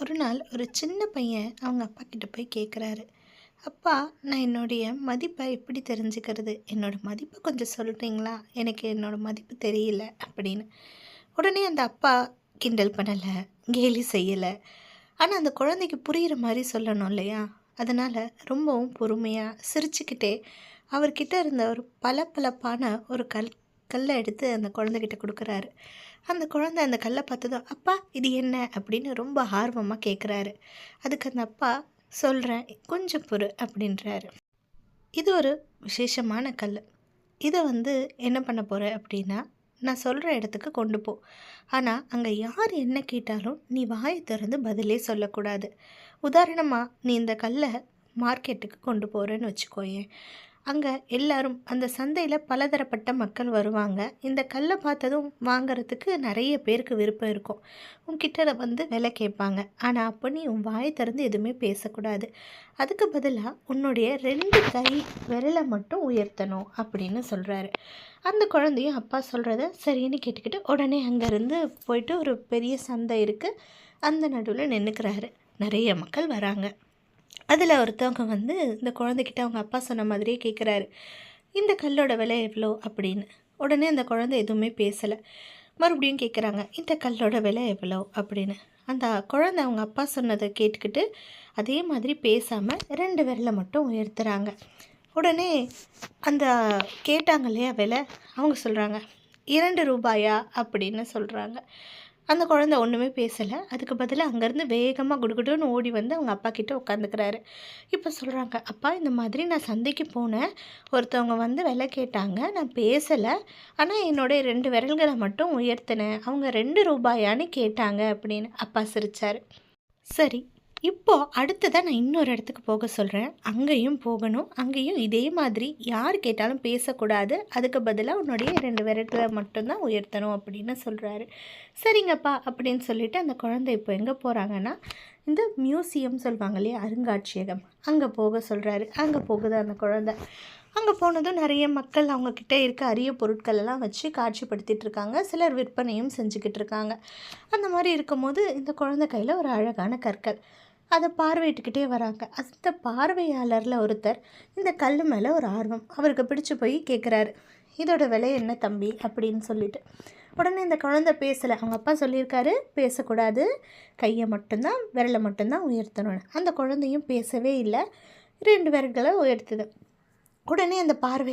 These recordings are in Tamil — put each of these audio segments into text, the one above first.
ஒரு நாள் ஒரு சின்ன பையன் அவங்க அப்பா கிட்ட போய் கேட்குறாரு அப்பா நான் என்னுடைய மதிப்பை எப்படி தெரிஞ்சுக்கிறது? என்னோடய மதிப்பை கொஞ்சம் சொல்கிறீங்களா எனக்கு என்னோடய மதிப்பு தெரியல அப்படின்னு. உடனே அந்த அப்பா கிண்டல் பண்ணலை கேலி செய்யலை. ஆனால் அந்த குழந்தைக்கு புரிகிற மாதிரி சொல்லணும் இல்லையா? அதனால் ரொம்பவும் பொறுமையாக சிரிச்சுக்கிட்டே அவர்கிட்ட இருந்த ஒரு பளபளப்பான ஒரு கல் கல்லை எடுத்து அந்த குழந்தைகிட்ட கொடுக்குறாரு. அந்த குழந்தை அந்த கல்லை பார்த்ததும் அப்பா இது என்ன? அப்படின்னு ரொம்ப ஆர்வமாக கேட்குறாரு அதுக்கு அந்த அப்பா சொல்கிறேன் கொஞ்சம் பொறு அப்படின்றாரு. இது ஒரு விசேஷமான கல். இதை வந்து என்ன பண்ண போகிற அப்படின்னா நான் சொல்கிற இடத்துக்கு கொண்டு போ. ஆனால் அங்கே யார் என்ன கேட்டாலும் நீ வாயை திறந்து பதிலே சொல்லக்கூடாது. உதாரணமாக நீ இந்த கல்லை மார்க்கெட்டுக்கு கொண்டு போகிறேன்னு வச்சுக்கோயேன். அங்கே எல்லாரும் அந்த சந்தையில் பலதரப்பட்ட மக்கள் வருவாங்க. இந்த கல்லை பார்த்ததும் வாங்கிறதுக்கு நிறைய பேருக்கு விருப்பம் இருக்கும். உன்கிட்ட வந்து விலை கேட்பாங்க. ஆனால் அப்போ நீ உன் வாயை திறந்து எதுவுமே பேசக்கூடாது. அதுக்கு பதிலாக உன்னுடைய ரெண்டு கை விரலை மட்டும் உயர்த்தணும் அப்படின்னு சொல்கிறாரு அந்த குழந்தையும் அப்பா சொல்கிறத சரின்னு கேட்டுக்கிட்டு உடனே அங்கேருந்து போயிட்டு ஒரு பெரிய சந்தை இருக்குது அந்த நடுவில் நின்றுக்கிறாரு நிறைய மக்கள் வராங்க. அதில் ஒருத்தவங்க வந்து இந்த குழந்தைக்கிட்ட அவங்க அப்பா சொன்ன மாதிரியே கேட்குறாரு இந்த கல்லோட விலை எவ்வளோ அப்படின்னு. உடனே அந்த குழந்தை எதுவுமே பேசலை. மறுபடியும் கேட்குறாங்க இந்த கல்லோட விலை எவ்வளோ அப்படின்னு. அந்த குழந்தை அவங்க அப்பா சொன்னதை கேட்டுக்கிட்டு அதே மாதிரி பேசாமல் ரெண்டு விரலை மட்டும் உயர்த்துறாங்க. உடனே அந்த கேட்டாங்க இல்லையா விலை? அவங்க சொல்கிறாங்க இரண்டு ரூபாயா? அப்படின்னு சொல்கிறாங்க அந்த குழந்த ஒன்றுமே பேசலை. அதுக்கு பதிலாக அங்கேருந்து வேகமாக குடுகுடுன்னு ஓடி வந்து அவங்க அப்பா கிட்டே உட்காந்துக்கிறாரு இப்போ சொல்கிறாங்க அப்பா இந்த மாதிரி நான் சந்தைக்கு போனேன். ஒருத்தவங்க வந்து விலை கேட்டாங்க. நான் பேசலை. ஆனால் என்னுடைய ரெண்டு விரல்களை மட்டும் உயர்த்தினேன். அவங்க ரெண்டு ரூபாயான்னு கேட்டாங்க அப்படின்னு அப்பா சிரித்தார் சரி இப்போது அடுத்ததாக நான் இன்னொரு இடத்துக்கு போக சொல்கிறேன் அங்கேயும் போகணும். அங்கேயும் இதே மாதிரி யார் கேட்டாலும் பேசக்கூடாது. அதுக்கு பதிலாக உன்னுடைய ரெண்டு விரல்களை மட்டும்தான் உயர்த்தணும் அப்படின்னு சொல்கிறாரு சரிங்கப்பா அப்படின்னு சொல்லிட்டு அந்த குழந்தை இப்போ எங்கே போகிறாங்கன்னா இந்த மியூசியம் சொல்லுவாங்க இல்லையா அருங்காட்சியகம். அங்கே போக சொல்கிறாரு அங்கே போகுது அந்த குழந்தை. அங்கே போனதும் நிறைய மக்கள் அவங்கக்கிட்ட இருக்க அரிய பொருட்கள் எல்லாம் வச்சு காட்சிப்படுத்திட்டு இருக்காங்க. சிலர் விற்பனையும் செஞ்சுக்கிட்டு இருக்காங்க. அந்த மாதிரி இருக்கும்போது இந்த குழந்தை கையில் ஒரு அழகான கற்கள். அதை பார்வையிட்டுக்கிட்டே வராங்க. அந்த பார்வையாளரில் ஒருத்தர் இந்த கல் மேலே ஒரு ஆர்வம். அவருக்கு பிடிச்சி போய் கேட்குறாரு இதோட விலை என்ன தம்பி? அப்படின்னு சொல்லிட்டு. உடனே இந்த குழந்தை பேசலை. அவங்க அப்பா சொல்லியிருக்காரு பேசக்கூடாது. கையை மட்டும்தான் விரலை மட்டும்தான் உயர்த்தணும்னு. அந்த குழந்தையும் பேசவே இல்லை. ரெண்டு விரல்களை உயர்த்துது. உடனே அந்த பார்வை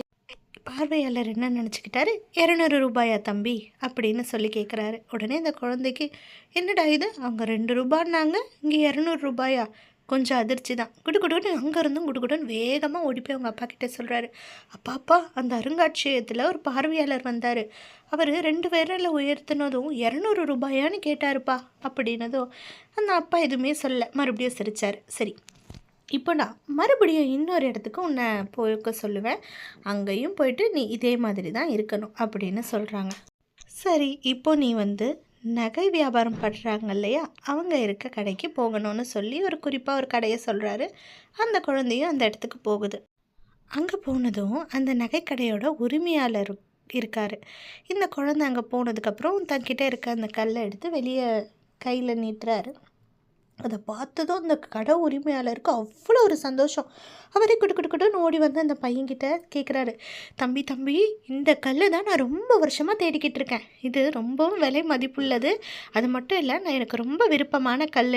பார்வையாளர் என்ன நினச்சிக்கிட்டாரு? இரநூறு ரூபாயா தம்பி? அப்படின்னு சொல்லி கேட்குறாரு உடனே இந்த குழந்தைக்கு என்னடா இது? அவங்க ரெண்டு ரூபான்னாங்க? இங்கே இரநூறு ரூபாயா? கொஞ்சம் அதிர்ச்சி தான். குடுகுடுன்னு அங்கேருந்தும் குடுகுடுன்னு வேகமாக ஓடி போய் அவங்க அப்பா கிட்டே சொல்கிறாரு அப்பா அப்பா அந்த அருங்காட்சியகத்தில் ஒரு பார்வையாளர் வந்தார். அவர் ரெண்டு பேரில் உயர்த்தினதும் இரநூறு ரூபாயான்னு கேட்டாருப்பா அப்படின்னதும் அந்த அப்பா எதுவுமே சொல்ல மறுபடியும் சிரித்தார் சரி இப்போ நான் மறுபடியும் இன்னொரு இடத்துக்கு உன்னை போயிருக்க சொல்லுவேன். அங்கேயும் போயிட்டு நீ இதே மாதிரி தான் இருக்கணும் அப்படின்னு சொல்கிறாங்க சரி இப்போ நீ வந்து நகை வியாபாரம் பண்ணுறாங்க இல்லையா? அவங்க இருக்க கடைக்கு போகணும்னு சொல்லி ஒரு குறிப்பாக ஒரு கடையை சொல்கிறாரு அந்த குழந்தையும் அந்த இடத்துக்கு போகுது. அங்கே போனதும் அந்த நகைக்கடையோட உரிமையாளர் இருக்கார். இந்த குழந்தை அங்கே போனதுக்கப்புறம் தங்கிட்ட இருக்க அந்த கல்லை எடுத்து வெளியே கையில் நீட்டுறாரு. அதை பார்த்ததும் அந்த கடை உரிமையாளருக்கு அவ்வளோ ஒரு சந்தோஷம். அவரே குடு குடு குடுன்னு ஓடி வந்து அந்த பையன்கிட்ட கேட்குறாரு தம்பி தம்பி இந்த கல் தான் நான் ரொம்ப வருஷமாக தேடிக்கிட்டு இருக்கேன். இது ரொம்பவும் விலை மதிப்புள்ளது. அது மட்டும் இல்லை நான் எனக்கு ரொம்ப விருப்பமான கல்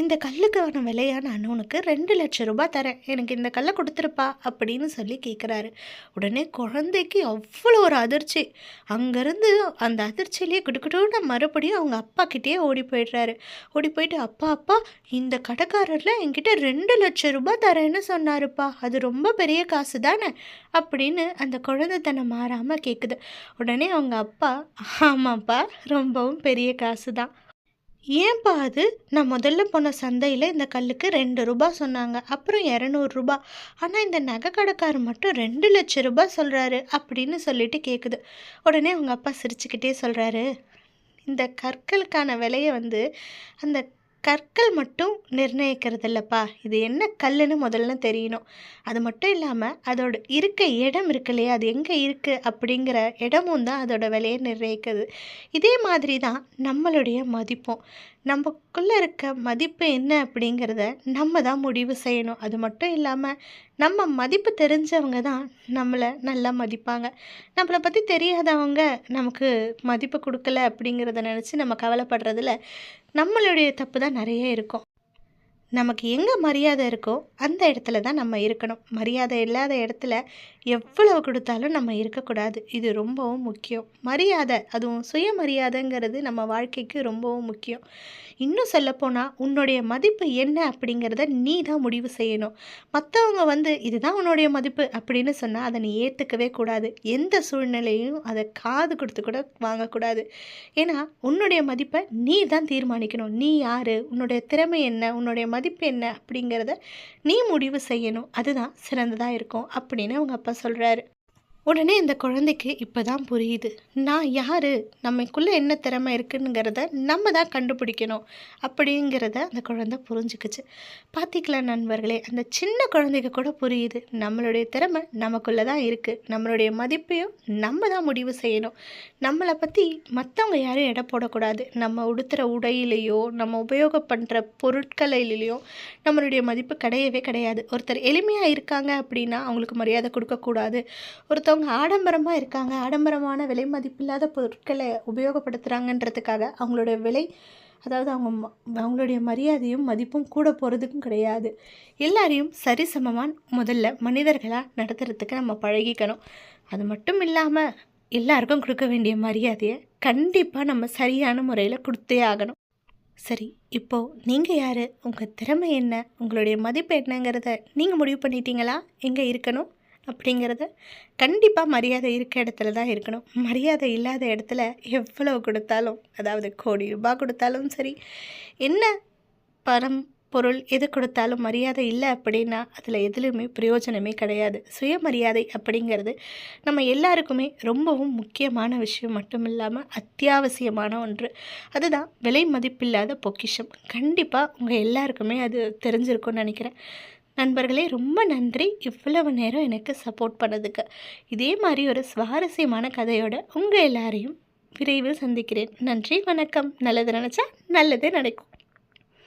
இந்த கல்லுக்கான விலையா நான் உனக்கு ரெண்டு லட்சம் ரூபாய் தரேன். எனக்கு இந்த கல்லை கொடுத்துருப்பா அப்படின்னு சொல்லி கேட்குறாரு உடனே குழந்தைக்கு அவ்வளோ ஒரு அதிர்ச்சி. அங்கேருந்து அந்த அதிர்ச்சியிலேயே நான் மறுபடியும் அவங்க அப்பா கிட்டேயே ஓடி போயிடுறாரு. ஓடி போயிட்டு அப்பா அப்பா இந்த கடைக்காரரில் என்கிட்ட ரெண்டு லட்சம் ரூபாய் தரேன்னு சொன்னாருப்பா. அது ரொம்ப பெரிய காசு தானே அப்படின்னு அந்த குழந்தை தன்னை மாறாமல் கேட்குது உடனே அவங்க அப்பா ஆமாப்பா ரொம்பவும் பெரிய காசு தான் ஏன்பா அது? நான் முதல்ல போன சந்தையில் இந்த கல்லுக்கு ரெண்டு ரூபா சொன்னாங்க. அப்புறம் இரநூறுபா ஆனால் இந்த நகை கடைக்காரர் மட்டும் ரெண்டு லட்சம் ரூபாய் சொல்கிறாரு அப்படின்னு சொல்லிட்டு கேட்குது உடனே அவங்க அப்பா சிரிச்சுக்கிட்டே சொல்கிறாரு இந்த கற்களுக்கான விலையை வந்து அந்த கற்கள் மட்டும் நிர்ணயிக்கிறது இல்லைப்பா இது என்ன கல்லுன்னு முதல்ல தெரியணும். அது மட்டும் இல்லாமல் அதோட இருக்க இடம் இருக்கு இல்லையா? அது எங்கே இருக்குது அப்படிங்கிற இடமும் தான் அதோட விலையை நிர்ணயிக்குது. இதே மாதிரி தான் நம்மளுடைய மதிப்பும். நமக்குள்ளே இருக்க மதிப்பு என்ன அப்படிங்கிறத நம்ம தான் முடிவு செய்யணும். அது மட்டும் இல்லாமல் நம்ம மதிப்பு தெரிஞ்சவங்க தான் நம்மளை நல்லா மதிப்பாங்க. நம்மளை பற்றி தெரியாதவங்க நமக்கு மதிப்பு கொடுக்கல அப்படிங்கிறத நினச்சி நம்ம கவலைப்படுறதுல நம்மளுடைய தப்பு தான் நிறைய இருக்கும். நமக்கு எங்கே மரியாதை இருக்கோ அந்த இடத்துல தான் நம்ம இருக்கணும். மரியாதை இல்லாத இடத்துல எவ்வளவு கொடுத்தாலும் நம்ம இருக்கக்கூடாது. இது ரொம்பவும் முக்கியம். மரியாதை அதுவும் சுயமரியாதைங்கிறது நம்ம வாழ்க்கைக்கு ரொம்பவும் முக்கியம். இன்னும் சொல்லப்போனால் உன்னுடைய மதிப்பு என்ன அப்படிங்கிறத நீ தான் முடிவு செய்யணும். மற்றவங்க வந்து இதுதான் உன்னுடைய மதிப்பு அப்படின்னு சொன்னால் அதை நீ ஏற்றுக்கவே கூடாது. எந்த சூழ்நிலையும் அதை காது கொடுத்து கூட வாங்கக்கூடாது. ஏன்னா உன்னுடைய மதிப்பை நீ தான் தீர்மானிக்கணும். நீ யார்? உன்னுடைய திறமை என்ன? உன்னுடைய மதிப்பு என்ன அப்படிங்கிறத நீ முடிவு செய்யணும். அதுதான் சிறந்ததாக இருக்கும் அப்படின்னு அவங்க அப்பா சொல்கிறாரு உடனே இந்த குழந்தைக்கு இப்போ தான் புரியுது. நான் யார்? நம்மக்குள்ளே என்ன திறமை இருக்குங்கிறத நம்ம தான் கண்டுபிடிக்கணும் அப்படிங்கிறத அந்த குழந்தை புரிஞ்சுக்குச்சு. பார்த்திங்களா நண்பர்களே அந்த சின்ன குழந்தைக்கு கூட புரியுது. நம்மளுடைய திறமை நமக்குள்ளே தான் இருக்குது நம்மளுடைய மதிப்பையும் நம்ம தான் முடிவு செய்யணும். நம்மளை பற்றி மற்றவங்க யாரும் எடை போடக்கூடாது. நம்ம உடுத்துகிற உடையிலையோ நம்ம உபயோகம் பண்ணுற பொருட்களிலையோ நம்மளுடைய மதிப்பு கிடையவே கிடையாது. ஒருத்தர் எளிமையாக இருக்காங்க அப்படின்னா அவங்களுக்கு மரியாதை கொடுக்கக்கூடாது. ஒருத்தர் ஒருத்தவங்க ஆடம்பரமாக இருக்காங்க ஆடம்பரமான விலை மதிப்பில்லாத பொருட்களை உபயோகப்படுத்துகிறாங்கன்றதுக்காக அவங்களோட விலை அதாவது அவங்க அவங்களுடைய மரியாதையும் மதிப்பும் கூட போகிறதுக்கும் கிடையாது. எல்லாரையும் சரிசமமாக முதல்ல மனிதர்களாக நடத்துறதுக்கு நம்ம பழகிக்கணும். அது மட்டும் இல்லாமல் எல்லாருக்கும் கொடுக்க வேண்டிய மரியாதையை கண்டிப்பாக நம்ம சரியான முறையில் கொடுத்தே ஆகணும். சரி இப்போது நீங்கள் யார்? உங்கள் திறமை என்ன? உங்களுடைய மதிப்பு என்னங்கிறத நீங்கள் முடிவு பண்ணிட்டீங்களா? எங்கே இருக்கணும்? அப்படிங்கிறத கண்டிப்பாக மரியாதை இருக்க இடத்துல தான் இருக்கணும். மரியாதை இல்லாத இடத்துல எவ்வளவு கொடுத்தாலும் அதாவது கோடி ரூபாய் கொடுத்தாலும் சரி என்ன பணம் பொருள் எது கொடுத்தாலும் மரியாதை இல்லை அப்படின்னா அதில் எதுலையுமே பிரயோஜனமே கிடையாது. சுயமரியாதை அப்படிங்கிறது நம்ம எல்லாருக்குமே ரொம்பவும் முக்கியமான விஷயம் மட்டும் இல்லாமல் அத்தியாவசியமான ஒன்று. அதுதான் விலை மதிப்பில்லாத பொக்கிஷம். கண்டிப்பாக உங்கள் எல்லாருக்குமே அது தெரிஞ்சிருக்கும்னு நினைக்கிறேன். நண்பர்களே ரொம்ப நன்றி. இவ்வளவு நேரம் எனக்கு சப்போர்ட் பண்ணதுக்கு. இதே மாதிரி ஒரு சுவாரஸ்யமான கதையோட உங்கள் எல்லாரையும் விரைவில் சந்திக்கிறேன். நன்றி வணக்கம். நல்லது நினச்சா நல்லதே நடக்கும்.